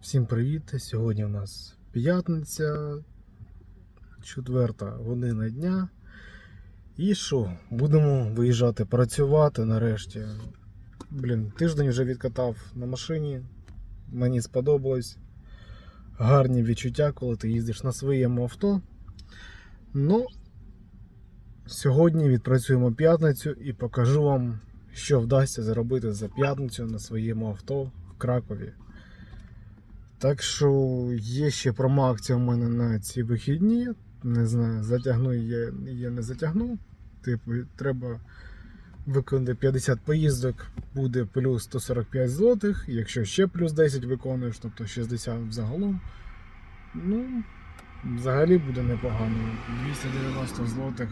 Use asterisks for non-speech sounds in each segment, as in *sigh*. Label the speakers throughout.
Speaker 1: Всім привіт! Сьогодні у нас п'ятниця, четверта година дня. І що? Будемо виїжджати працювати нарешті. Блін, тиждень вже відкатав на машині. Мені сподобалось. Гарні відчуття, коли ти їздиш на своєму авто. Ну, сьогодні відпрацюємо п'ятницю і покажу вам, що вдасться заробити за п'ятницю на своєму авто в Кракові. Так що є ще промоакція у мене на ці вихідні. Не знаю, затягну я, я не затягну. Типу, треба виконати 50 поїздок, буде плюс 145 злотих. Якщо ще плюс 10 виконуєш, тобто 60 взагалом. Ну, взагалі буде непогано. 290 злотих.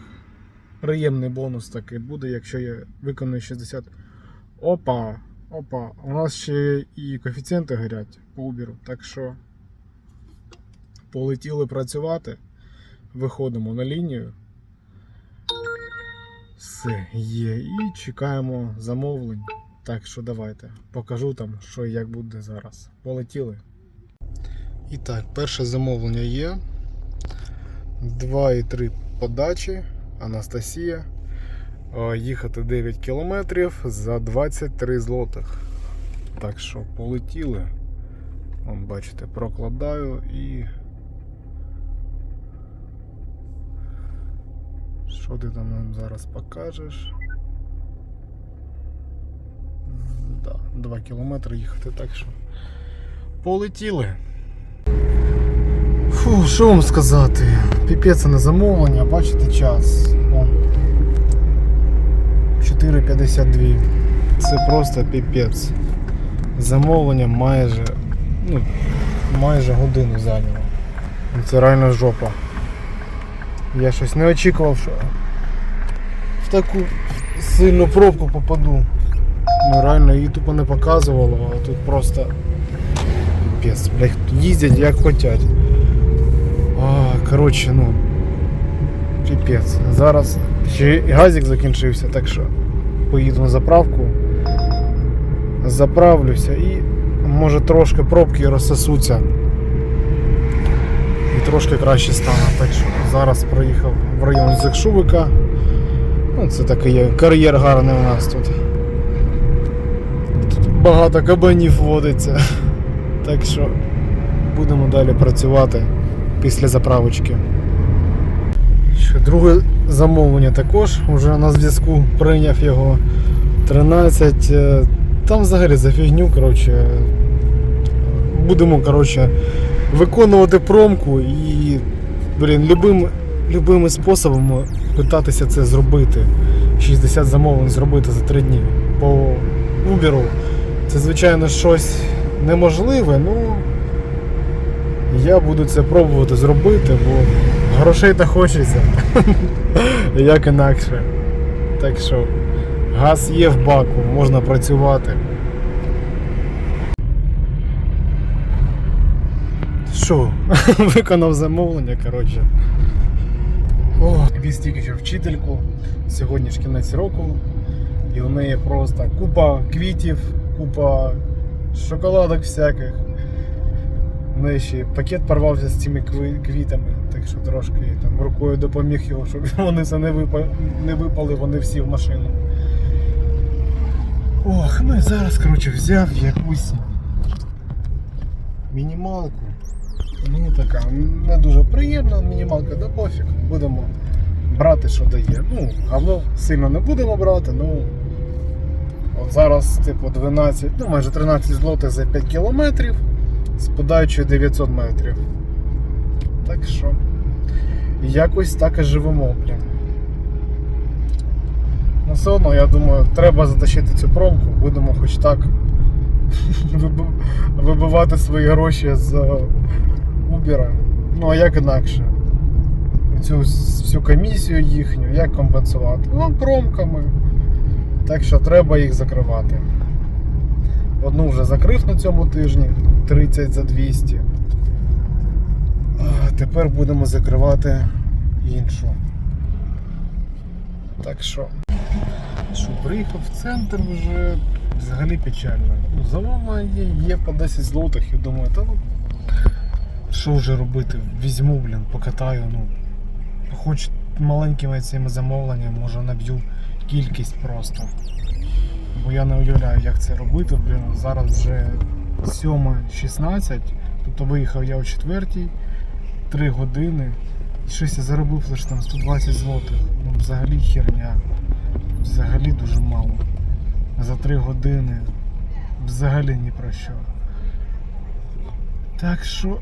Speaker 1: Приємний бонус такий буде, якщо я виконую 60. Опа! Опа, у нас ще і коефіцієнти горять по Uber, так що полетіли працювати. Виходимо на лінію. Все, є. І чекаємо замовлень. Так що давайте покажу там, що і як буде зараз. Полетіли. І так, перше замовлення є. 2,3 подачі. Анастасія. Е, Їхати 9 кілометрів за 23 злотих. Так що полетіли. Вон, бачите, прокладаю і. Що ти там нам зараз покажеш? Да, 2 кілометри їхати, так що полетіли. Фу, що вам сказати? Піпець на замовлення, бачите час. Вон. 4,52. Це просто піпець. Замовлення майже, ну, майже годину зайняло. Ну, Це реально жопа. Я щось не очікував, що в таку сильну пробку попаду. Ну реально її тупо не показувало, а тут просто піпець, блядь, їздять як хочуть. Коротше, ну. Піпець. Зараз ще і газик закінчився, так що поїду на заправку, заправлюся і може трошки пробки розсосуться. І трошки краще стане. Так що зараз проїхав в район Зекшувика. Ну, це такий кар'єр гарний у нас тут. Тут багато кабанів водиться. Так що будемо далі працювати після заправочки. Ще друге замовлення також вже на зв'язку прийняв його 13. е, Там взагалі за фігню, коротше. Будемо коротше, виконувати промку і блін, любим, любими способами питатися це зробити. 60 замовлень зробити за 3 дні по Uber. Це, звичайно, щось неможливе, ну я буду це пробувати зробити, бо грошей то хочеться. *laughs* *gasps* Як інакше. Так що газ є в баку, можна працювати. Що? *laughs* Виконав замовлення, коротше. О, тільки що вчительку. Сьогодні ж кінець року. І у неї просто купа квітів, купа шоколадок всяких. У неї ще пакет порвався з цими квітами, що трошки там рукою допоміг його, щоб *laughs* вони все не, випа... не випали, вони всі в машину. Ох, ну і зараз, коротше, взяв якусь мінімалку. Ну така, не дуже приємна мінімалка, да пофіг. Будемо брати, що дає. Ну, говно сильно не будемо брати, ну. От зараз, типу, 12, ну майже 13 злотих за 5 кілометрів з подаючою 900 метрів. Так що якось так і живемо, блін. Ну все одно, я думаю, треба затащити цю промку, будемо хоч так *laughs* вибивати свої гроші з Uber. Ну а як інакше? Цю всю комісію їхню, як компенсувати? Ну, промками. Так що треба їх закривати. Одну вже закрив на цьому тижні 30 за 200. Тепер будемо закривати іншу. Так що, що приїхав в центр вже взагалі печально. Ну, замовлення є, є по 10 злотих, і думаю, та ну що вже робити? Візьму, блін, покатаю, ну. Хоч маленькими цими замовленнями, може наб'ю кількість просто. Бо я не уявляю, як це робити, блін. Зараз вже 7.16, тобто виїхав я о 4 3 години. І щось я заробив лише там 120 злотих. Ну, взагалі херня. Взагалі дуже мало. За 3 години. Взагалі ні про що. Так що.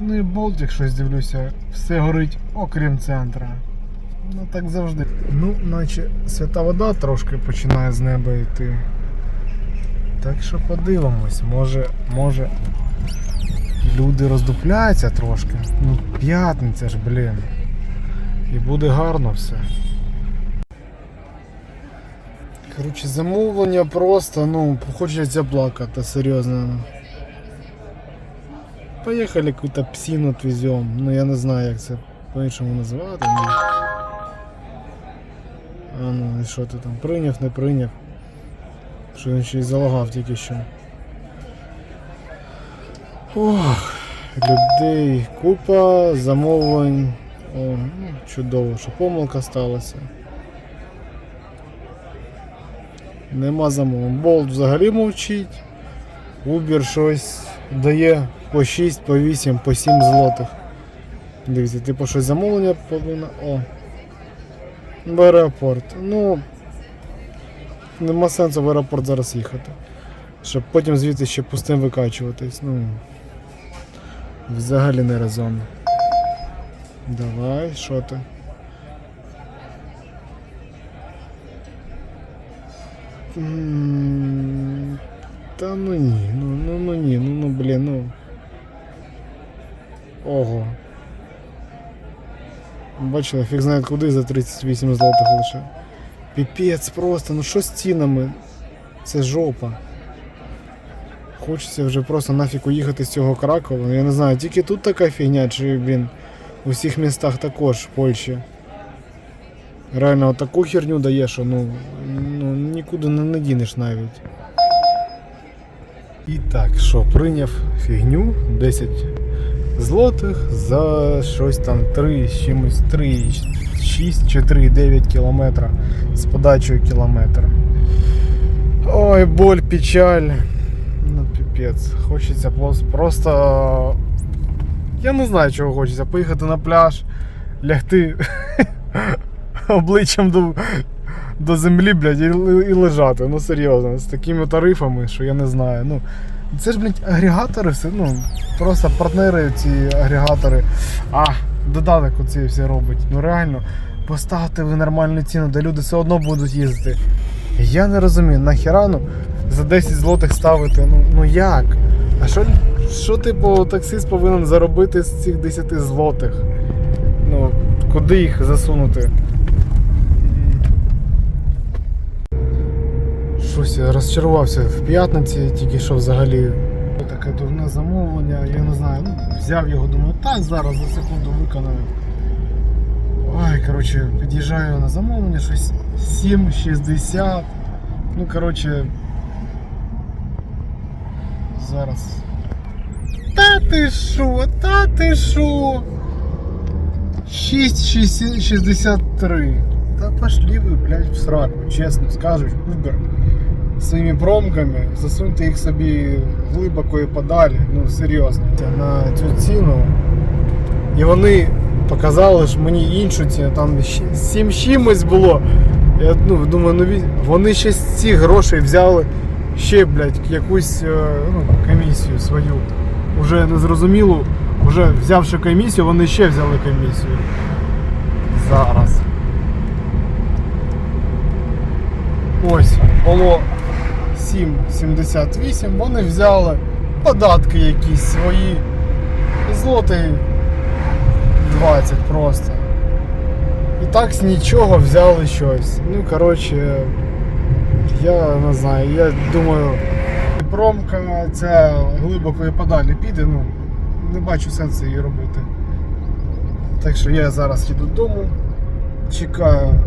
Speaker 1: Ну і Болтик щось дивлюся, все горить, окрім центра. Ну так завжди. Ну, наче свята вода трошки починає з неба йти. Так що подивимось, може, може люди роздупляються трошки. Ну, п'ятниця ж, блін. І буде гарно все. Коротше, замовлення просто, ну, хочеться плакати, серйозно. Поехали какую-то псину отвезем. Ну я не знаю, як це по-іншому називати. Ну. А ну, і що ти там? Прийняв, не прийняв. Що він ще й залагав тільки що. Ох, людей купа, замовлень. О, ну, чудово, що помилка сталася. Нема замовлень. Болт взагалі мовчить. Uber щось дає по 6, по 8, по 7 злотих. Дивіться, типу щось замовлення повинно. О. В аеропорт. Ну. Нема сенсу в аеропорт зараз їхати. Щоб потім звідти ще пустим викачуватись. Ну. Взагалі не резонно. Давай, що ти? Та ну ні, ну ну ну ні, ну ну блін, ну. Ого. Бачили, фіг знає куди за 38 злотих лише. Піпець просто, ну що з цінами? Це жопа. Хочеться вже просто нафіг уїхати з цього Кракова. Я не знаю, тільки тут така фігня, чи, блін, у всіх містах також в Польщі. Реально таку херню дає, що ну, ну нікуди не надінеш навіть. І так, що, прийняв фігню 10 злотих за щось там 3 чимось 3, 6 чи 3, 9 кілометра з подачею кілометра. Ой, боль, печаль. Піпець. Хочеться просто. Я не знаю, чого хочеться. Поїхати на пляж, лягти *laughs* обличчям до, до землі, блядь, і, і лежати. Ну серйозно, з такими тарифами, що я не знаю. Ну, це ж, блядь, агрегатори, все, ну, просто партнери ці агрегатори. А, додаток оці всі робить. Ну реально, поставте ви нормальну ціну, де люди все одно будуть їздити. Я не розумію, нахіра ну, за 10 злотих ставити, ну, ну як? А що, що типу таксист повинен заробити з цих 10 злотих? Ну, куди їх засунути? Щось я розчарувався в п'ятниці, тільки що взагалі таке дурне замовлення, я не знаю, ну, взяв його, думаю, так, зараз за секунду виконаю. Ой, коротше, під'їжджаю на замовлення, щось 7,60. Ну, коротше. Зараз. Та ти що, та ти що? 6,63. Та пошли ви, блядь, в сраку, чесно скажуть, Uber своїми промками, засуньте їх собі глибоко і подалі, ну серйозно. На цю ціну. І вони показали ж мені іншу ціну, там щ- 7 чимось було. Я ну, думаю, ну вони ще з цих грошей взяли ще, блядь, якусь е, ну, комісію свою. Уже не зрозуміло, вже взявши комісію, вони ще взяли комісію. Зараз. Ось, було 7,78, вони взяли податки якісь свої. Злотий 20 просто. І так з нічого взяли щось. Ну, коротше, я не знаю, я думаю, промка ця глибоко і подалі піде, ну, не бачу сенсу її робити. Так що я зараз їду додому, чекаю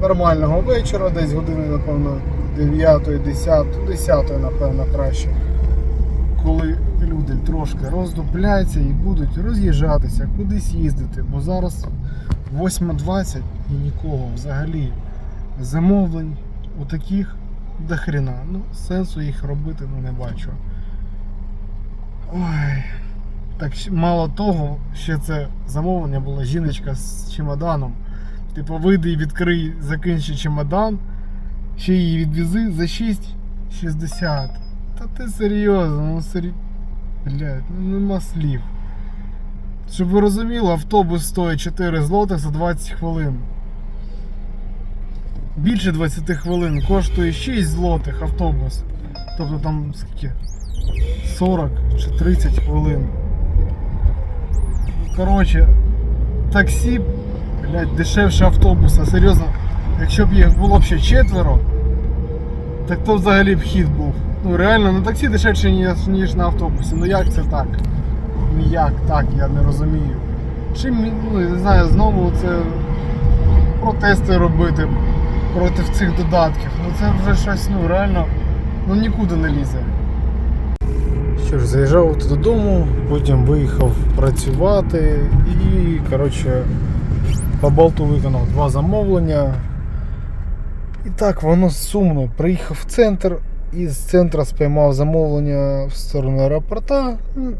Speaker 1: нормального вечора, десь години, напевно, 9, 10, 10, напевно, краще. Коли люди трошки роздупляться і будуть роз'їжджатися, кудись їздити, бо зараз 8.20 і нікого взагалі замовлень у таких до хрена. Ну, сенсу їх робити не бачу. Ой. Так мало того, ще це замовлення була жіночка з чемоданом. Типу, вийди і відкрий, закінчи чемодан, ще її відвези за 6,60. Та ти серйозно, ну сері... Блядь, ну нема слів. Щоб ви розуміли, автобус стоїть 4 злотих за 20 хвилин. Більше 20 хвилин коштує 6 злотих автобус. Тобто там скільки? 40 чи 30 хвилин. Коротше, таксі, блядь, дешевше автобуса, серйозно. Якщо б їх було ще четверо, так то взагалі б хід був. Ну реально на таксі дешевше, ніж, ніж на автобусі. Ну як це так? Ну як так, я не розумію. Чим, ну не знаю, знову це протести робити проти цих додатків. Ну це вже щось, ну реально, ну нікуди не лізе. Що ж, заїжджав тут додому, потім виїхав працювати і, коротше, по болту виконав два замовлення. І так, воно сумно. Приїхав в центр і з центру спіймав замовлення в сторону аеропорта. Ну,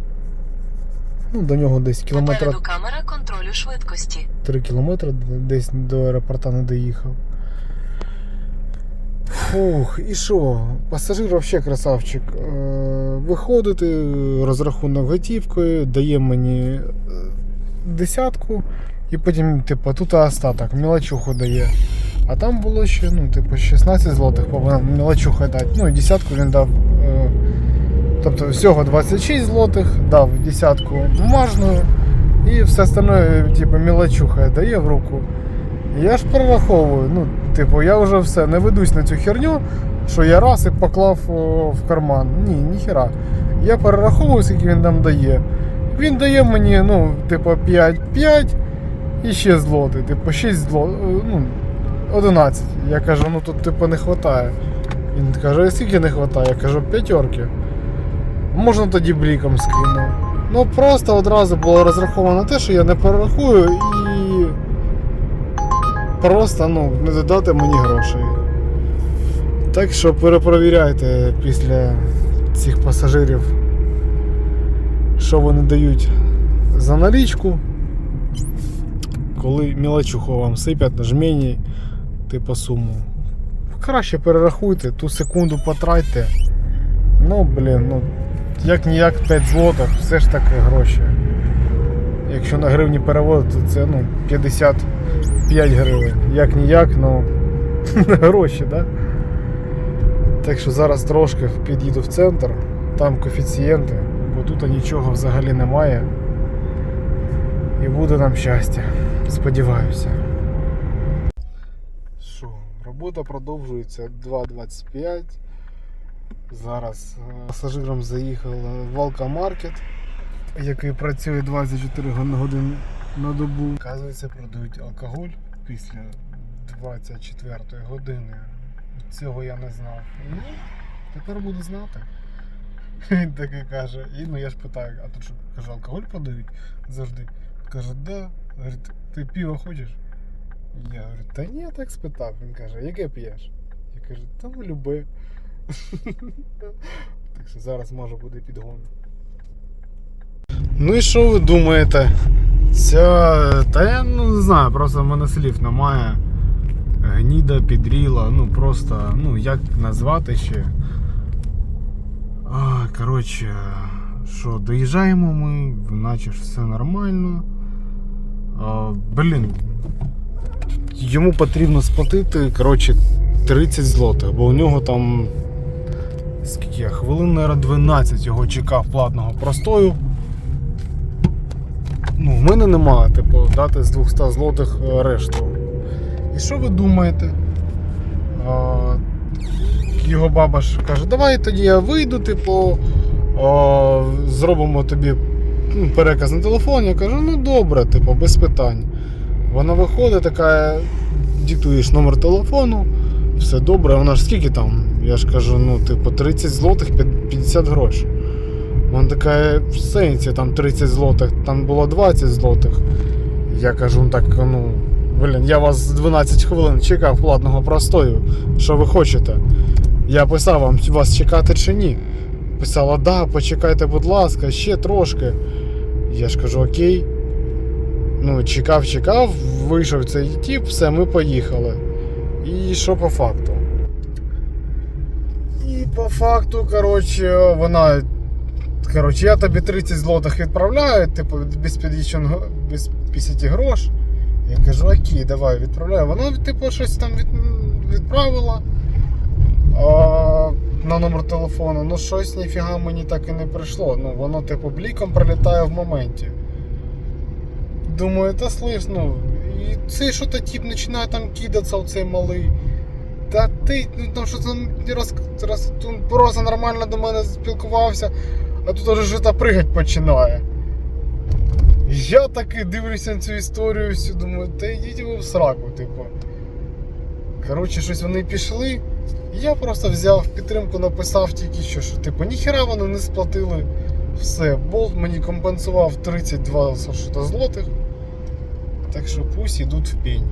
Speaker 1: Ну, до нього десь кілометра
Speaker 2: Попереду камера контролю швидкості.
Speaker 1: 3 кілометри десь до аеропорта не доїхав. Фух, і що? Пасажир взагалі красавчик. Е, Виходити, розрахунок готівкою, дає мені е, десятку, і потім, типу, тут остаток, мілочуху дає. А там було ще, ну, типу, 16 злотих повинен мілочуха дати. Ну і десятку він дав. е, Тобто всього 26 злотих, дав десятку бумажну. І все остальное, типу, мілочуха дає в руку. Я ж перераховую. Ну, типу, я вже все, не ведусь на цю херню, що я раз і поклав в карман. Ні, ніхера. Я перераховую, скільки він там дає. Він дає мені, ну, типу, 5, 5 і ще злоти. Типу, 6 злотих, ну, 11. Я кажу, ну тут типу не вистачає. Він каже, скільки не вистачає? Я кажу, п'ятерки. Можна тоді бліком скину. Ну просто одразу було розраховано те, що я не перерахую просто ну, не додати мені грошей. Так що перепровіряйте після цих пасажирів, що вони дають за налічку. Коли мілочуху вам сипять на жмені, типу суму. Краще перерахуйте, ту секунду потратьте. Ну, блін, ну як ніяк 5 злотих, все ж таки гроші. Якщо на гривні переводити, то це ну, 55 гривень. Як ніяк, ну *laughs* гроші, да? Так що зараз трошки під'їду в центр, там коефіцієнти, бо тут нічого взагалі немає. І буде нам щастя. Сподіваюся. Що, робота продовжується 2.25. Зараз е, пасажиром заїхав в Алкомаркет, який працює 24 гон- години на добу. Оказується, продають алкоголь після 24 години. Цього я не знав. Ну, тепер буду знати. Він таки каже. І ну я ж питаю, а тут що, каже, алкоголь продають завжди. Каже, да. Говорить, ти пиво хочеш? Я говорю, та ні, я так спитав. Він каже, яке п'єш? Я кажу, та ну любе. *laughs* Так що зараз може буде підгон. Ну і що ви думаєте? Ця. Та я ну, не знаю, просто в мене слів немає. Гніда підріла, ну просто, ну як назвати ще. А, коротше, що, доїжджаємо ми, наче ж все нормально. А, блін. Йому потрібно сплатити, коротше, 30 злотих, бо у нього там скільки я, хвилин, наверное, 12 його чекав платного простою. В мене немає, типу, дати з 200 злотих е, решту. І що ви думаєте? А, його баба ж каже, давай тоді я вийду, типу, а, зробимо тобі ну, переказ на телефон. Я кажу, ну добре, типу, без питань. Вона виходить, така диктуєш номер телефону, все добре, вона ж скільки там? Я ж кажу, ну, типу, 30 злотих 50 грошей. Вона така, в сенсі, там 30 злотих, там було 20 злотих. Я кажу, ну так, ну, блін, я вас 12 хвилин чекав платного простою. Що ви хочете? Я писав вам, вас чекати чи ні. Писала, да, почекайте, будь ласка, ще трошки. Я ж кажу, окей. Ну, чекав, чекав, вийшов цей тіп, все, ми поїхали. І що по факту? І по факту, коротше, вона. Коротше, я тобі 30 злотих відправляю, типу, без 50, без 50 грош. Я кажу, окей, давай відправляю. Вона, типу, щось там від, відправила а, на номер телефону. Ну, щось ніфіга мені так і не прийшло. Ну, воно, типу, бліком прилітає в моменті. Думаю, та слиш, ну, і цей що то тип починає там кидатися, оцей малий. Та ти, ну там що там раз, раз просто нормально до мене спілкувався, а тут уже та пригать починає. Я таки дивлюся на цю історію всю, думаю, та йдіть ви в сраку, типу. Коротше, щось вони пішли. Я просто взяв підтримку, написав тільки що, що типу, ніхера вони не сплатили. Все, болт мені компенсував 32 злотих. Так що пусть ідуть в пень.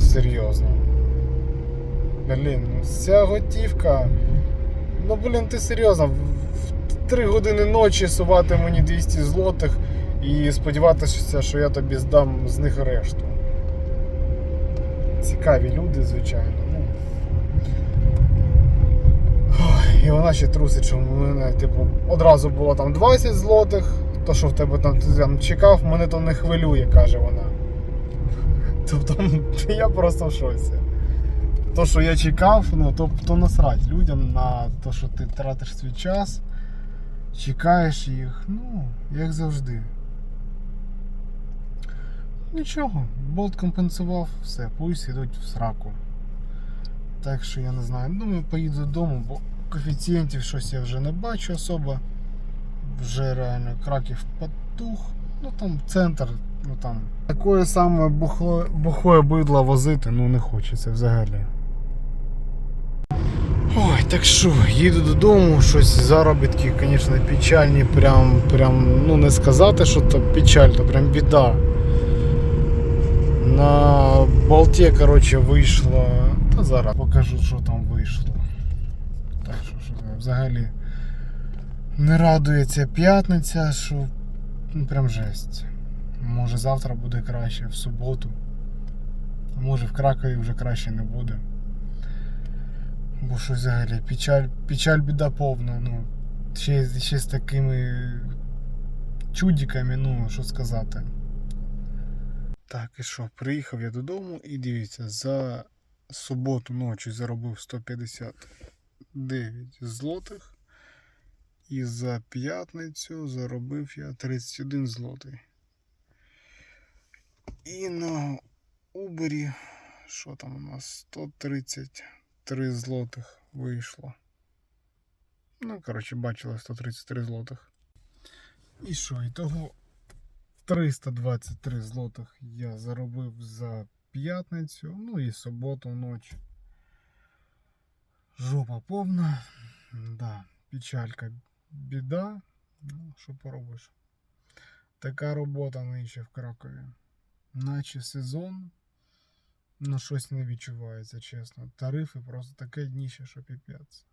Speaker 1: Серйозно. Блін, ну ця готівка. Ну блін, ти серйозно, 3 години ночі сувати мені 200 злотих і сподіватися, що я тобі здам з них решту. Цікаві люди, звичайно. Ну. І вона ще трусить, що в мене, типу, одразу було там 20 злотих, то що в тебе там там чекав, мене то не хвилює, каже вона. *laughs* Тобто *laughs* я просто в шоці. То, що я чекав, ну, то, то насрать людям на те, що ти тратиш свій час, чекаєш їх, ну, як завжди. Нічого, болт компенсував, все, пусть ідуть в сраку. Так що я не знаю. Думаю, поїду додому, бо коефіцієнтів щось я вже не бачу особо. Вже реально краків потух. Ну там центр, ну там. Такое саме бухло, бухое бидло возити, ну не хочеться взагалі. Так що, їду додому, щось заробітки, звісно, печальні, прям, прям, ну не сказати, що то печаль, то прям біда. На болті, коротше, вийшло. Та зараз покажу, що там вийшло. Так що, що взагалі не радує ця п'ятниця, що ну, прям жесть. Може завтра буде краще, в суботу. Може в Кракові вже краще не буде. Бо що взагалі печаль, печаль біда повна, ну. Ще, ще з такими чудиками, ну, що сказати. Так, і що, приїхав я додому і дивіться, за суботу ночі заробив 159 злотих. І за п'ятницю заробив я 31 злотий. І на Убері, що там у нас? 133 злотих вийшло. Ну, коротше, бачили 133 злотих. І що, і того 323 злотих я заробив за п'ятницю, ну і суботу ночі. Жопа повна. Да, печалька, біда. Ну, що поробиш? Така робота нижче в Кракові. Наче сезон. Ну, щось не відчувається, чесно. Тарифи просто таке дніще, що піпець.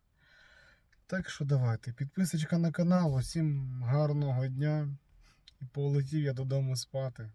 Speaker 1: Так що давайте, підписочка на канал, усім гарного дня. І полетів я додому спати.